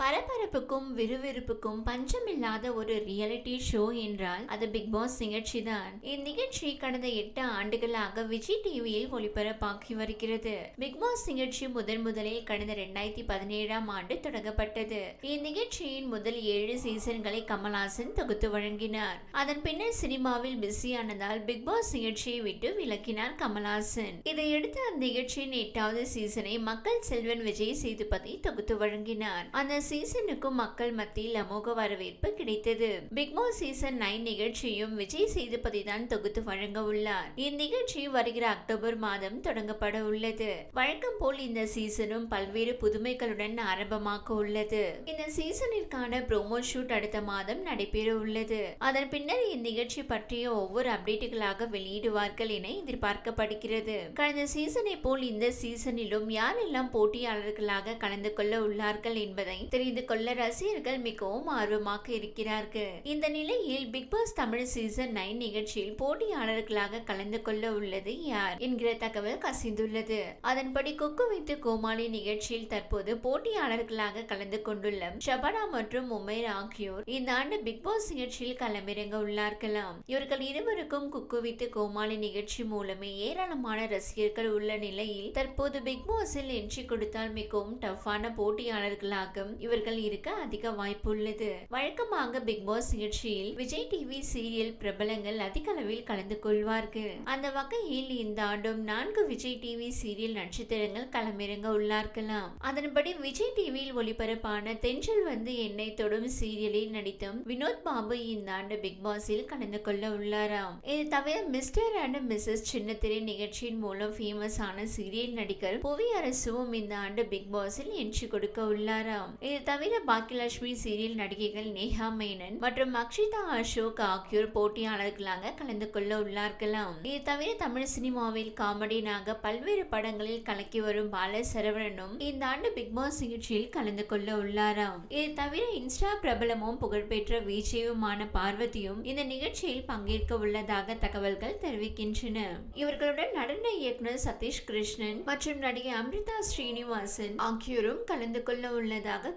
பரபரப்புக்கும் விறுவிறுப்புக்கும் பஞ்சமில்லாத ஒரு reality show என்றால் அது பிக் பாஸ் நிகழ்ச்சி தான் இந்நிகழ்ச்சி கடந்த எட்டு ஆண்டுகளாக விஜய் டிவியில் ஒளிபரப்பாகி வருகிறது. பிக் பாஸ் நிகழ்ச்சி முதன் முதலில் கடந்த இரண்டாயிரத்தி பதினேழாம் ஆண்டு தொடங்கப்பட்டது. இந்நிகழ்ச்சியின் முதல் ஏழு சீசன்களை கமல்ஹாசன் தொகுத்து வழங்கினார். அதன் பின்னர் சினிமாவில் பிஸியானதால் பிக் பாஸ் நிகழ்ச்சியை விட்டு விலக்கினார் கமல்ஹாசன். இதையடுத்து அந்த நிகழ்ச்சியின் எட்டாவது சீசனை மக்கள் செல்வன் விஜய் சேதுபதி தொகுத்து வழங்கினார். அந்த சீசனுக்கும் மக்கள் மத்தியில் அமோக வரவேற்பு கிடைத்தது. பிக்பாஸ் சீசன் நைன் நிகழ்ச்சியும் விஜய் சேதுபதி தான் தொகுத்து வழங்க உள்ளார். இந்நிகழ்ச்சி வருகிற அக்டோபர் மாதம் தொடங்கப்பட உள்ளது. வழக்கம் போல் இந்த சீசனும் பல்வேறு புதுமைகளுடன் ஆரம்பமாக உள்ளது. இந்த சீசனிற்கான ப்ரோமோ ஷூட் அடுத்த மாதம் நடைபெற உள்ளது. அதன் பின்னர் இந்நிகழ்ச்சி பற்றிய ஒவ்வொரு அப்டேட்டுகளாக வெளியிடுவார்கள் என எதிர்பார்க்கப்படுகிறது. கடந்த சீசனை போல் இந்த சீசனிலும் யாரெல்லாம் போட்டியாளர்களாக கலந்து கொள்ள உள்ளார்கள் என்பதை தெரிந்து கொள்ள ரசிகர்கள் மிகவும் ஆர்வமாக இருக்கிறார்கள். இந்த நிலையில் Bigg Boss Tamil season nine நிகழ்ச்சியில் போட்டியாளர்களாக கலந்து கொள்ள உள்ளது யார் என்கிற தகவல் கசிந்துள்ளது. அதன்படி குக்கு வைத்து கோமாளி நிகழ்ச்சியில் தற்போது போட்டியாளர்களாக கலந்து கொண்டுள்ள ஷபனா மற்றும் உமேர் ஆகியோர் இந்த ஆண்டு பிக் பாஸ் நிகழ்ச்சியில் களமிறங்க உள்ளார்களாம். இவர்கள் இருவருக்கும் குக்கு வித்து கோமாளி நிகழ்ச்சி மூலமே ஏராளமான ரசிகர்கள் உள்ள நிலையில் தற்போது பிக் பாஸில் என்ட்ரி கொடுத்தால் மிகவும் டஃப்பான போட்டியாளர்களாக இவர்கள் இருக்க அதிக வாய்ப்புள்ளது. வழக்கமாக பிக் பாஸ் நிகழ்ச்சியில் விஜய் டிவி சீரியல் பிரபலங்கள் அதிக அளவில் கலந்து கொள்வார்கள். அந்த வகையில் இந்த ஆண்டும் நான்கு விஜய் டிவி சீரியல் நட்சத்திரங்கள் களமிறங்க உள்ளார்களாம். அதன்படி விஜய் டிவியில் ஒளிபரப்பான தென்றல் வந்து என்னை தொடும் சீரியலில் நடித்தும் வினோத் பாபு இந்த ஆண்டு பிக் பாஸில் கலந்து கொள்ள உள்ளாராம். இது தவிர மிஸ்டர் அண்ட் மிஸ்ஸஸ் சின்னத்திரை நிகழ்ச்சியின் மூலம் ஃபேமஸ் ஆன சீரியல் நடிகர் புவியரசுவும் இந்த ஆண்டு பிக் பாஸில் என்ட்ரி கொடுக்க உள்ளாராம். இது தவிர பாக்கியலட்சுமி சீரியல் நடிகைகள் நேஹா மேனன் மற்றும் அக்ஷிதா அசோக் ஆகியோர் போட்டியாளர்களாக கலந்து கொள்ள உள்ளார்களாம். இது தவிர தமிழ் சினிமாவில் காமெடியாக பல்வேறு படங்களில் கலக்கி வரும் பால சரவணனும் இந்த ஆண்டு பிக் பாஸ் நிகழ்ச்சியில் கலந்து கொள்ள உள்ளாராம். இது தவிர இன்ஸ்டா பிரபலமும் புகழ்பெற்ற விஜயுமான பார்வதியும் இந்த நிகழ்ச்சியில் பங்கேற்க உள்ளதாக தகவல்கள் தெரிவிக்கின்றன. இவர்களுடன் நடன இயக்குனர் சதீஷ் கிருஷ்ணன் மற்றும் நடிகை அம்ரிதா ஸ்ரீனிவாசன் ஆகியோரும் கலந்து கொள்ள உள்ளதாக